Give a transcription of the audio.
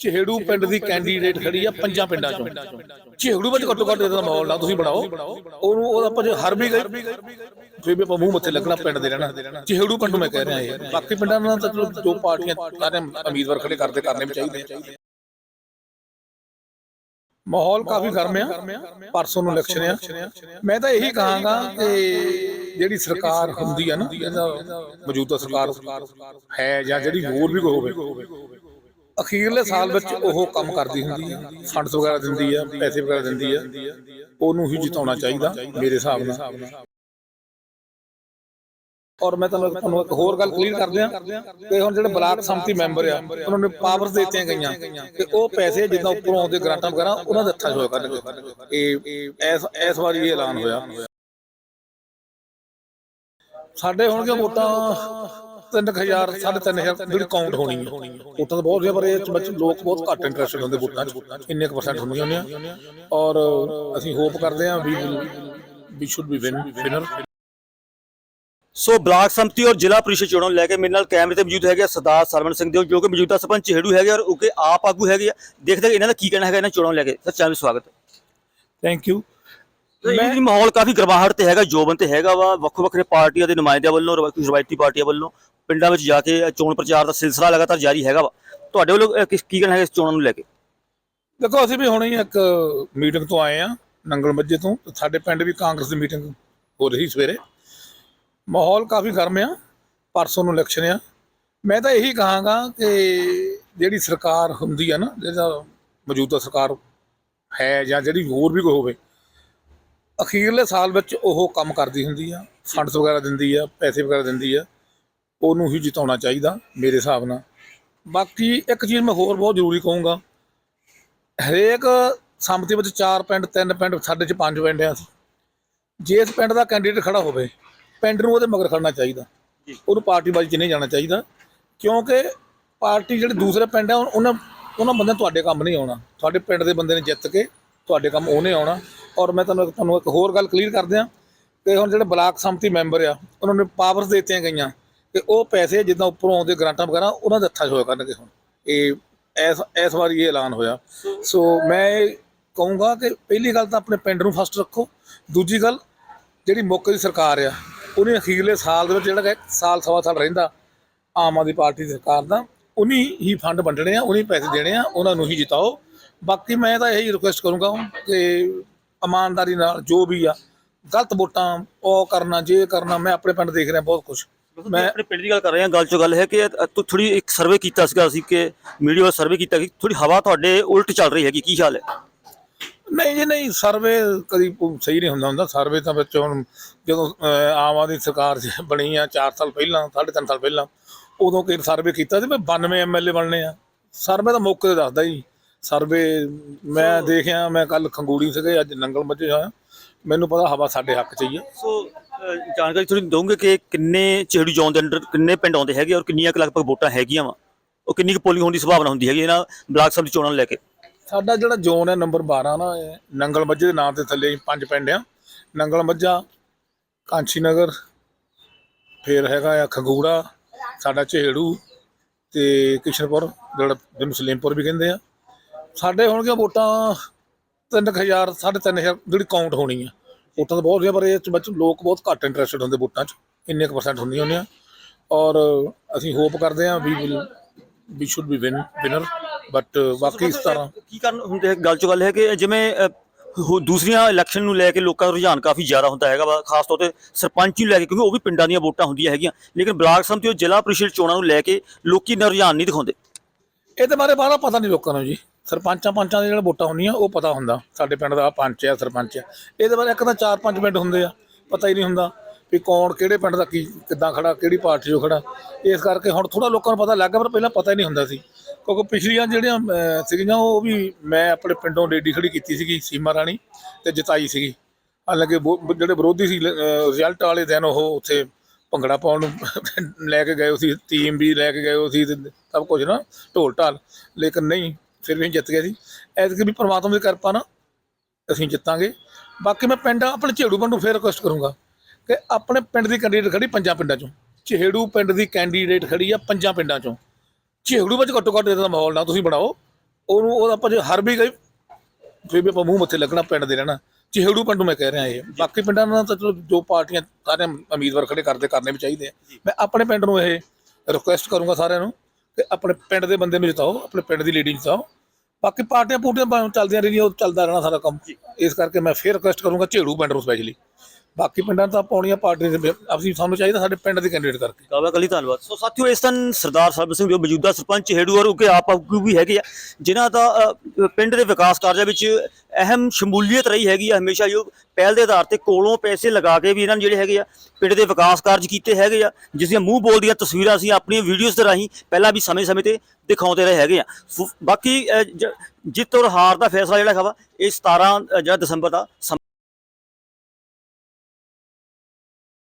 ਚਿਹੜੂ ਪਿੰਡ ਦੀ ਕੈਂਡੀਡੇਟ ਖੜੀ ਆ ਪੰਜਾਂ ਪਿੰਡਾਂ ਚੋਂ। ਚਿਹੜੂ ਵਿੱਚ ਘੱਟੋ ਘੱਟ ਇਹਦਾ ਮਾਹੌਲ ਨਾ ਤੁਸੀਂ ਬਣਾਓ। ਉਹਨੂੰ ਉਹ ਆਪਾਂ ਜੇ ਹਰ ਵੀ ਗਏ ਫਿਰ ਵੀ ਆਪਾਂ ਮੂੰਹ ਮੱਥੇ ਲੱਗਣਾ ਪਿੰਡ ਦੇ ਰਹਿਣਾ। ਚਿਹੜੂ ਪਿੰਡ ਨੂੰ ਮੈਂ ਕਹਿ ਰਿਹਾ ਇਹ। ਬਾਕੀ ਪਿੰਡਾਂ ਨਾਲ ਤਾਂ ਚਲੋ ਜੋ ਪਾਰਟੀਆਂ ਸਾਰੇ ਉਮੀਦਵਾਰ ਖੜੇ ਕਰਦੇ ਕਰਨੇ ਵੀ ਚਾਹੀਦੇ ਮਾਹੌਲ ਕਾਫੀ ਗਰਮ ਆ। ਪਰਸੋਂ ਨੂੰ ਇਲੈਕਸ਼ਨ ਆ। ਮੈਂ ਤਾਂ ਇਹੀ ਕਹਾਂਗਾ ਕਿ ਜਿਹੜੀ ਸਰਕਾਰ ਹੁੰਦੀ ਆ ਨਾ ਇਹਦਾ ਮੌਜੂਦਾ ਸਰਕਾਰ ਹੈ ਜਾਂ ਜਿਹੜੀ ਹੋਰ ਵੀ ਹੋਵੇ ਅਖੀਰਲੇ ਸਾਲ ਵਿੱਚ ਉਹ ਕੰਮ ਕਰਦੀ ਹੁੰਦੀ ਆ ਫੰਡਸ ਵਗੈਰਾ ਦਿੰਦੀ ਆ, ਪੈਸੇ ਵਗੈਰਾ ਦਿੰਦੀ ਆ। ਉਹਨੂੰ ਹੀ ਜਿਤਾਉਣਾ ਚਾਹੀਦਾ, ਮੇਰੇ ਹਿਸਾਬ ਨਾਲ। ਔਰ ਮੈਂ ਤੁਹਾਨੂੰ ਤੁਹਾਨੂੰ ਇੱਕ ਹੋਰ ਗੱਲ ਕਲੀਅਰ ਕਰ ਦਿਆਂ ਕਿ ਹੁਣ ਜਿਹੜੇ ਬਲਾਕ ਸੰਮਤੀ ਮੈਂਬਰ ਆ, ਉਹਨਾਂ ਨੂੰ ਪਾਵਰਸ ਦਿੱਤੀਆਂ ਗਈਆਂ ਕਿ ਉਹ ਪੈਸੇ ਜਿੱਦਾਂ ਉੱਪਰੋਂ ਆਉਂਦੇ ਗ੍ਰਾਂਟਾਂ ਵਗੈਰਾ, ਉਹਨਾਂ ਦੇ ਹੱਥਾਂ 'ਚ ਹੋਇਆ ਕਰਨਗੇ ਇਹ ਇਸ ਇਸ ਵਾਰੀ ਇਹ ਐਲਾਨ ਹੋਇਆ। ਸਾਡੇ ਹੁਣ ਹੋਣਗੇ ਵੋਟਾਂ 3000 3500 ਜਿਹੜੀ ਕਾਊਂਟ ਹੋਣੀ ਹੈ ਵੋਟਾਂ ਤਾਂ ਬਹੁਤ ਹੈ ਪਰ ਇਹ 'ਚ ਵਿੱਚ ਲੋਕ ਬਹੁਤ ਘੱਟ ਇੰਟਰਸਟਡ ਹੁੰਦੇ ਵੋਟਾਂ 'ਚ। ਇੰਨੇ ਕੁ ਪਰਸੈਂਟ ਹੁੰਦੀਆਂ ਹੁੰਦੀਆਂ। ਔਰ ਅਸੀਂ ਹੋਪ ਕਰਦੇ ਹਾਂ ਵੀ we should be win winner so block ਸੰਮਤੀ ਔਰ ਜ਼ਿਲ੍ਹਾ ਪ੍ਰੀਸ਼ਦ ਚੋਣਾਂ ਨੂੰ ਲੈ ਕੇ ਮੇਰੇ ਨਾਲ ਕੈਮਰੇ ਤੇ ਮੌਜੂਦ ਹੈਗੇ ਸਰਦਾਰ ਸਰਵਣ ਸਿੰਘ ਦਿਓ ਜੋ ਕਿ ਮੌਜੂਦਾ ਸਰਪੰਚ ਚਿਹੜੂ ਹੈਗੇ ਔਰ ਉਕੇ ਆਪ ਆਗੂ ਹੈਗੇ ਆ। ਦੇਖਦੇ ਇਹਨਾਂ ਦਾ ਕੀ ਕਹਿਣਾ ਹੈਗਾ ਇਹਨਾਂ ਚੋਣਾਂ ਨੂੰ ਲੈ ਕੇ। ਸਰ ਚੈਨਲ ਸਵਾਗਤ ਥੈਂਕ ਯੂ ਮੈਂ ਇਹ ਮਾਹੌਲ ਕਾਫੀ ਗਰਮਾਹਟ ਤੇ ਹੈਗਾ ਜੋਬਨ ਤੇ ਹੈਗਾ ਵਾ। ਵੱਖੋ ਵੱਖਰੇ ਪਾਰਟੀਆਂ ਦੇ ਨੁਮਾਇੰਦਿਆਂ ਵੱਲੋਂ ਰਵਾਇਤੀ ਪਾਰਟੀਆਂ ਵੱਲੋਂ ਪਿੰਡਾਂ ਵਿੱਚ ਜਾ ਕੇ ਚੋਣ ਪ੍ਰਚਾਰ ਦਾ ਸਿਲਸਿਲਾ ਲਗਾਤਾਰ ਜਾਰੀ ਹੈਗਾ ਵਾ। ਤੁਹਾਡੇ ਵੱਲੋਂ ਕਿਸ- ਕੀ ਕਹਿਣਾ ਹੈਗਾ ਇਸ ਚੋਣਾਂ ਨੂੰ ਲੈ ਕੇ? ਦੇਖੋ, ਅਸੀਂ ਵੀ ਹੁਣੇ ਹੀ ਇੱਕ ਮੀਟਿੰਗ ਤੋਂ ਆਏ ਆ ਨੰਗਲ ਮੱਝੇ ਤੋਂ। ਸਾਡੇ ਪਿੰਡ ਵੀ ਕਾਂਗਰਸ ਦੀ ਮੀਟਿੰਗ ਹੋ ਰਹੀ ਸਵੇਰੇ। ਮਾਹੌਲ ਕਾਫੀ ਗਰਮ ਆ, ਪਰਸੋਂ ਨੂੰ ਇਲੈਕਸ਼ਨ ਆ। ਮੈਂ ਤਾਂ ਇਹੀ ਕਹਾਂਗਾ ਕਿ ਜਿਹੜੀ ਸਰਕਾਰ ਹੁੰਦੀ ਆ ਨਾ ਜਿਹੜਾ ਮੌਜੂਦਾ ਸਰਕਾਰ ਹੈ ਜਾਂ ਜਿਹੜੀ ਹੋਰ ਵੀ ਕੋਈ ਹੋਵੇ, ਅਖੀਰਲੇ ਸਾਲ ਵਿੱਚ ਉਹ ਕੰਮ ਕਰਦੀ ਹੁੰਦੀ ਆ, ਫੰਡਸ ਵਗੈਰਾ ਦਿੰਦੀ ਆ, ਪੈਸੇ ਵਗੈਰਾ ਦਿੰਦੀ ਆ। ਉਹਨੂੰ ਹੀ ਜਿਤਾਉਣਾ ਚਾਹੀਦਾ ਮੇਰੇ ਹਿਸਾਬ ਨਾਲ। ਬਾਕੀ ਇੱਕ ਚੀਜ਼ ਮੈਂ ਹੋਰ ਬਹੁਤ ਜ਼ਰੂਰੀ ਕਹੂੰਗਾ। ਹਰੇਕ ਸੰਮਤੀ ਵਿੱਚ ਚਾਰ ਪਿੰਡ ਤਿੰਨ ਪਿੰਡ ਸਾਡੇ ਚ ਪੰਜ ਪਿੰਡ ਆ ਜੇ ਇਸ ਪਿੰਡ ਦਾ ਕੈਂਡੀਡੇਟ ਖੜਾ ਹੋਵੇ ਪਿੰਡ ਨੂੰ ਉਹਦੇ ਮਗਰ ਖੜਨਾ ਚਾਹੀਦਾ। ਉਹਨੂੰ ਪਾਰਟੀ ਬਾਜੀ ਚ ਨਹੀਂ ਜਾਣਾ ਚਾਹੀਦਾ ਕਿਉਂਕਿ ਪਾਰਟੀ ਜਿਹੜੇ ਦੂਸਰੇ ਪਿੰਡ ਆ ਉਹ- ਉਹਨਾਂ ਉਹਨਾਂ ਬੰਦਿਆਂ ਨੇ ਤੁਹਾਡੇ ਕੰਮ ਨਹੀਂ ਆਉਣਾ। ਤੁਹਾਡੇ ਪਿੰਡ ਦੇ ਬੰਦੇ ਨੇ ਜਿੱਤ ਕੇ ਤੁਹਾਡੇ ਕੰਮ ਉਹਨੇ ਆਉਣਾ। ਔਰ ਮੈਂ ਤੁਹਾਨੂੰ ਤੁਹਾਨੂੰ ਇੱਕ ਹੋਰ ਗੱਲ ਕਲੀਅਰ ਕਰ ਦਿਆਂ ਕਿ ਹੁਣ ਜਿਹੜੇ ਬਲਾਕ ਸੰਮਤੀ ਮੈਂਬਰ ਆ ਉਹਨਾਂ ਨੂੰ ਪਾਵਰਸ ਦਿੱਤੀਆਂ ਗਈਆਂ। ਕਿ ਉਹ ਪੈਸੇ ਜਿੱਦਾਂ ਉੱਪਰੋਂ ਆਉਂਦੇ ਗ੍ਰਾਂਟਾਂ ਵਗੈਰਾ ਉਹਨਾਂ ਦੇ ਹੱਥਾਂ 'ਚ ਹੋਇਆ ਕਰਨਗੇ ਹੁਣ। ਇਹ ਇਸ ਇਸ ਵਾਰੀ ਇਹ ਐਲਾਨ ਹੋਇਆ। ਸੋ ਮੈਂ ਇਹ ਕਹੂੰਗਾ ਕਿ ਪਹਿਲੀ ਗੱਲ ਤਾਂ ਆਪਣੇ ਪਿੰਡ ਨੂੰ ਫਸਟ ਰੱਖੋ। ਦੂਜੀ ਗੱਲ ਜਿਹੜੀ ਮੌਕੇ ਦੀ ਸਰਕਾਰ ਆ ਉਹਨੇ ਅਖੀਰਲੇ ਸਾਲ ਦੇ ਵਿੱਚ ਜਿਹੜਾ ਸਾਲ ਸਵਾ ਸਾਲ ਰਹਿੰਦਾ ਆਮ ਆਦਮੀ ਪਾਰਟੀ ਦੀ ਸਰਕਾਰ ਦਾ ਉਨੀ ਹੀ ਫੰਡ ਵੰਡਣੇ ਆ ਉਨੀ ਪੈਸੇ ਦੇਣੇ ਆ ਉਹਨਾਂ ਨੂੰ ਹੀ ਜਿਤਾਓ। ਬਾਕੀ ਮੈਂ ਤਾਂ ਇਹੀ ਰਿਕੁਐਸਟ ਕਰੂੰਗਾ ਕਿ ਇਮਾਨਦਾਰੀ ਨਾਲ ਜੋ ਵੀ ਆ ਗਲਤ ਵੋਟਾਂ ਉਹ ਕਰਨਾ ਜੇ ਕਰਨਾ ਮੈਂ ਆਪਣੇ ਪਿੰਡ ਦੇਖ ਰਿਹਾ ਬਹੁਤ ਕੁਝ ਮੈਂ ਆਪਣੇ ਪਿੰਡ ਦੀ ਗੱਲ ਕਰ ਰਿਹਾ ਗੱਲ ਚੋਂ ਗੱਲ ਹੈ ਕਿ ਥੋੜੀ ਇੱਕ ਸਰਵੇ ਕੀਤਾ ਸੀਗਾ ਅਸੀਂ ਕਿ ਮੀਡੀਆ ਸਰਵੇ ਕੀਤਾ ਕਿ ਥੋੜੀ ਹਵਾ ਤੁਹਾਡੇ ਉਲਟ ਚੱਲ ਰਹੀ ਹੈਗੀ ਕੀ ਹਾਲ ਹੈ? ਨਹੀਂ ਜੀ ਨਹੀਂ ਸਰਵੇ ਕਦੀ ਸਹੀ ਨਹੀਂ ਹੁੰਦਾ ਹੁੰਦਾ ਸਰਵੇ ਤਾਂ ਵਿੱਚ ਹੁਣ ਜਦੋਂ ਆਮ ਆਦਮੀ ਸਰਕਾਰ ਬਣੀ ਆ 4 ਸਾਲ ਪਹਿਲਾਂ 3.5 ਸਾਲ ਪਹਿਲਾਂ ਉਦੋਂ ਕਿ ਸਰਵੇ ਕੀਤਾ ਸੀ ਵੀ 92 ਐਮਐਲਏ ਬਣਨੇ ਆ। ਸਰਵੇ ਤਾਂ ਮੌਕੇ ਤੇ ਦੱਸਦਾ ਜੀ। ਸਰਵੇ ਮੈਂ ਦੇਖਿਆ ਮੈਂ ਕੱਲ ਖੰਗੂੜੀ ਸੀਗੇ ਅੱਜ ਨੰਗਲ ਮੱਝੇ ਹੋਇਆ ਮੈਨੂੰ ਪਤਾ ਹਵਾ ਸਾਡੇ ਹੱਕ 'ਚ ਹੀ ਆ। ਸੋ ਜਾਣਕਾਰੀ ਥੋੜੀ ਦੋਗੇ ਕਿ ਕਿੰਨੇ ਚਿਹੜੀ ਜ਼ੋਨ ਦੇ ਅੰਡਰ ਕਿੰਨੇ ਪਿੰਡ ਆਉਂਦੇ ਹੈਗੇ ਔਰ ਕਿੰਨੀਆਂ ਕੁ ਲਗਭਗ ਵੋਟਾਂ ਹੈਗੀਆਂ ਵਾ? ਉਹ ਕਿੰਨੀ ਕੁ ਪੋਲਿੰਗ ਹੋਣ ਦੀ ਸੰਭਾਵਨਾ ਹੁੰਦੀ ਹੈਗੀ ਇਹਨਾਂ ਬਲਾਕ ਸਭਾ ਦੀ ਚੋਣਾਂ ਨੂੰ ਲੈ ਕੇ? ਸਾਡਾ ਜਿਹੜਾ ਜ਼ੋਨ ਹੈ ਨੰਬਰ 12 ਨਾ, ਇਹ ਨੰਗਲ ਮੱਝੇ ਦੇ ਨਾਮ ਤੇ ਥੱਲੇ ਪੰਜ ਪਿੰਡ ਆ ਨੰਗਲ ਮੱਝਾ ਕਾਂਚੀ ਨਗਰ, ਫਿਰ ਹੈਗਾ ਆ ਖੰਗੂੜਾ, ਸਾਡਾ ਝੇੜੂ ਤੇ ਕਿਸ਼ਨਪੁਰ, ਜਿਹੜਾ ਜਿਹਨੂੰ ਸਲੀਮਪੁਰ ਵੀ ਕਹਿੰਦੇ ਆ। ਸਾਡੇ ਹੋਣਗੇ ਵੋਟਾਂ 3000 3500 ਜਿਹੜੀ ਕਾਊਂਟ ਹੋਣੀ ਆ। ਵੋਟਾਂ ਤਾਂ ਬਹੁਤ ਹੈ ਪਰ ਇਹ 'ਚ ਵਿੱਚ ਲੋਕ ਬਹੁਤ ਘੱਟ ਇੰਟਰਸਟਡ ਹੁੰਦੇ ਵੋਟਾਂ 'ਚ ਇੰਨੇ ਕੁ ਪਰਸੈਂਟ ਹੁੰਦੀਆਂ ਹੁੰਦੀਆਂ। ਔਰ ਅਸੀਂ ਹੋਪ ਕਰਦੇ ਹਾਂ ਵੀ we should be win winner but ਬਾਕੀ ਇਸ ਤਰ੍ਹਾਂ ਕੀ ਕਾਰਨ ਹੁੰਦੇ ਗੱਲ ਚੋਂ ਗੱਲ ਹੈ ਕਿ ਜਿਵੇਂ ਹੋ- ਦੂਸਰੀਆਂ ਇਲੈਕਸ਼ਨ ਨੂੰ ਲੈ ਕੇ ਲੋਕਾਂ ਦਾ ਰੁਝਾਨ ਕਾਫੀ ਜ਼ਿਆਦਾ ਹੁੰਦਾ ਹੈਗਾ ਵਾ ਖਾਸ ਤੌਰ ਤੇ ਸਰਪੰਚ ਨੂੰ ਲੈ ਕੇ ਕਿਉਂਕਿ ਉਹ ਵੀ ਪਿੰਡਾਂ ਦੀਆਂ ਵੋਟਾਂ ਹੁੰਦੀਆਂ ਹੈਗੀਆਂ। ਲੇਕਿਨ ਬਲਾਕ ਸੰਮਤੀ ਜ਼ਿਲ੍ਹਾ ਪ੍ਰੀਸ਼ਦ ਚੋਣਾਂ ਨੂੰ ਲੈ ਕੇ ਲੋਕੀ ਨਾ ਰੁਝਾਨ ਨਹੀਂ ਦਿਖਾਉਂਦੇ। ਇਹਦੇ ਬਾਰੇ ਬਾਹਲਾ ਪਤਾ ਨਹੀਂ ਲੋਕਾਂ ਨੂੰ ਜੀ। ਸਰਪੰਚਾਂ ਪੰਚਾਂ ਦੇ ਜਿਹੜਾ ਵੋਟਾਂ ਹੁੰਦੀਆਂ, ਉਹ ਪਤਾ ਹੁੰਦਾ। ਸਾਡੇ ਪਿੰਡ ਦਾ ਪੰਚ ਆ, ਸਰਪੰਚ ਆ। ਇਹਦੇ ਬਾਰੇ ਇੱਕ ਤਾਂ ਚਾਰ ਪੰਜ ਪਿੰਡ ਹੁੰਦੇ ਆ, ਪਤਾ ਹੀ ਨਹੀਂ ਹੁੰਦਾ ਵੀ ਕੌਣ ਕਿਹੜੇ ਪਿੰਡ ਦਾ ਕੀ, ਕਿੱਦਾਂ ਖੜਾ ਕਿਹੜੀ ਪਾਰਟੀ 'ਚੋਂ ਖੜਾ ਇਸ ਕਰਕੇ ਹੁਣ ਥੋੜਾ ਲੋਕਾਂ ਨੂੰ ਪਤਾ ਲੱਗ ਗਿਆ, ਪਰ ਪਹਿਲਾਂ ਪਤਾ ਹੀ ਨਹੀਂ ਹੁੰਦਾ ਸੀ। ਕਿਉਂਕਿ ਪਿਛਲੀਆਂ ਜਿਹੜੀਆਂ ਸੀਗੀਆਂ, ਉਹ ਵੀ ਮੈਂ ਆਪਣੇ ਪਿੰਡੋਂ ਲੇਡੀ ਖੜੀ ਕੀਤੀ ਸੀਗੀ, ਸੀਮਾ ਰਾਣੀ, ਤੇ ਜਿਤਾਈ ਸੀਗੀ। ਹਾਲਾਂਕਿ ਜਿਹੜੇ ਵਿਰੋਧੀ ਸੀ ਰਿਜ਼ਲਟ ਵਾਲੇ ਦਿਨ ਉਹ ਉੱਥੇ ਭੰਗੜਾ ਪਾਉਣ ਨੂੰ ਲੈ ਕੇ ਗਏ ਸੀ, ਟੀਮ ਵੀ ਲੈ ਕੇ ਗਏ ਸੀ, ਤੇ ਸਭ ਕੁਝ ਨਾ ਢੋਲ ਢਾਲ ਲੇਕਿਨ ਨਹੀਂ ਫਿਰ ਵੀ ਅਸੀਂ ਜਿੱਤ ਗਏ ਸੀ ਐਤਕੀ ਵੀ ਪ੍ਰਮਾਤਮਾ ਦੀ ਕਿਰਪਾ ਨਾਲ ਅਸੀਂ ਜਿੱਤਾਂਗੇ। ਬਾਕੀ ਮੈਂ ਪਿੰਡ ਆਪਣੇ ਝੇੜੂ ਪਿੰਡ ਨੂੰ ਫੇਰ ਰਿਕੁਐਸਟ ਕਰੂੰਗਾ ਕਿ ਆਪਣੇ ਪਿੰਡ ਦੀ ਕੈਂਡੀਡੇਟ ਖੜੀ ਪੰਜਾਂ ਪਿੰਡਾਂ ਚੋਂ। ਝੇੜੂ ਪਿੰਡ ਦੀ ਕੈਂਡੀਡੇਟ ਖੜੀ ਆ ਪੰਜਾਂ ਪਿੰਡਾਂ ਚੋਂ। ਝੇੜੂ ਵਿੱਚ ਘੱਟੋ ਘੱਟ ਇਹਦਾ ਮਾਹੌਲ ਨਾ ਤੁਸੀਂ ਬਣਾਓ। ਉਹਨੂੰ ਉਹ ਆਪਾਂ ਜੇ ਹਰ ਵੀ ਗਏ, ਫਿਰ ਵੀ ਆਪਾਂ ਮੂੰਹ ਮੱਥੇ ਲੱਗਣਾ, ਪਿੰਡ ਦੇ ਰਹਿਣਾ। ਚਿਹੜੂ ਪਿੰਡ ਨੂੰ ਮੈਂ ਕਹਿ ਰਿਹਾ ਇਹ। ਬਾਕੀ ਪਿੰਡਾਂ ਨਾਲ ਤਾਂ ਚਲੋ ਜੋ ਪਾਰਟੀਆਂ ਸਾਰੇ ਉਮੀਦਵਾਰ ਖੜੇ ਕਰਦੇ, ਕਰਨੇ ਵੀ ਚਾਹੀਦੇ ਆ। ਮੈਂ ਆਪਣੇ ਪਿੰਡ ਨੂੰ ਇਹ ਰਿਕੁਐਸਟ ਕਰੂੰਗਾ ਸਾਰਿਆਂ ਨੂੰ ਕਿ ਆਪਣੇ ਪਿੰਡ ਦੇ ਬੰਦੇ ਨੂੰ ਜਿਤਾਓ, ਆਪਣੇ ਪਿੰਡ ਦੀ ਲੀਡਿੰਗ ਜਿਤਾਓ। ਬਾਕੀ ਪਾਰਟੀਆਂ ਪੂਟੀਆਂ ਭਾਵੇਂ ਚੱਲਦੀਆਂ ਰਹਿੰਦੀਆਂ ਉਹ ਚੱਲਦਾ ਰਹਿਣਾ ਸਾਰਾ ਕੰਮ। ਇਸ ਕਰਕੇ ਮੈਂ ਫੇਰ ਰਿਕੁਐਸਟ ਕਰੂੰਗਾ ਝੇੜੂ ਪਿੰਡ ਨੂੰ ਸਪੈਸ਼ਲੀ ਬਾਕੀ ਪਿੰਡਾਂ ਤਾਂ ਪਾਉਣੀਆਂ ਪਾਰਟੀ ਦੇ ਅਸੀਂ ਸਾਨੂੰ ਚਾਹੀਦਾ ਸਾਡੇ ਪਿੰਡ ਦੇ ਕੈਂਡੀਡੇਟ ਕਰਕੇ। ਕਾਵਾ ਕਲੀ ਧੰਨਵਾਦ। ਸੋ ਸਾਥੀਓ, ਇਸ ਤਨ ਸਰਦਾਰ ਸਰਬਜੀਤ ਸਿੰਘ ਜੋ ਮੌਜੂਦਾ ਸਰਪੰਚ ਹੇੜੂ ਔਰ ਕਿ ਆਪ ਆਗੂ ਵੀ ਹੈਗੇ ਆ, ਜਿਨ੍ਹਾਂ ਦਾ ਪਿੰਡ ਦੇ ਵਿਕਾਸ ਕਾਰਜਾਂ ਵਿੱਚ ਅਹਿਮ ਸ਼ਮੂਲੀਅਤ ਰਹੀ ਹੈਗੀ ਆ ਹਮੇਸ਼ਾ ਜੋ ਪਹਿਲ ਦੇ ਆਧਾਰ ਤੇ ਕੋਲੋਂ ਪੈਸੇ ਲਗਾ ਕੇ ਵੀ ਇਹਨਾਂ ਨੇ ਜਿਹੜੇ ਹੈਗੇ ਆ ਪਿੰਡ ਦੇ ਵਿਕਾਸ ਕਾਰਜ ਕੀਤੇ ਹੈਗੇ ਆ, ਜਿਸ ਦੀਆਂ ਮੂੰਹ ਬੋਲਦੀਆਂ ਤਸਵੀਰਾਂ ਅਸੀਂ ਆਪਣੀਆਂ ਵੀਡੀਓਜ਼ ਦੇ ਰਾਹੀਂ ਪਹਿਲਾਂ ਵੀ ਸਮੇਂ-ਸਮੇਂ ਤੇ ਦਿਖਾਉਂਦੇ ਰਹੇ ਹੈਗੇ ਆ। ਫੁ- ਬਾਕੀ ਜ- ਜਿੱਤ ਔਰ ਹਾਰ ਦਾ ਫੈਸਲਾ ਜਿਹੜਾ ਹੈਗਾ ਵਾ, ਇਹ 17 ਜਿਹੜਾ ਦਸੰਬਰ ਦਾ ਸਮ-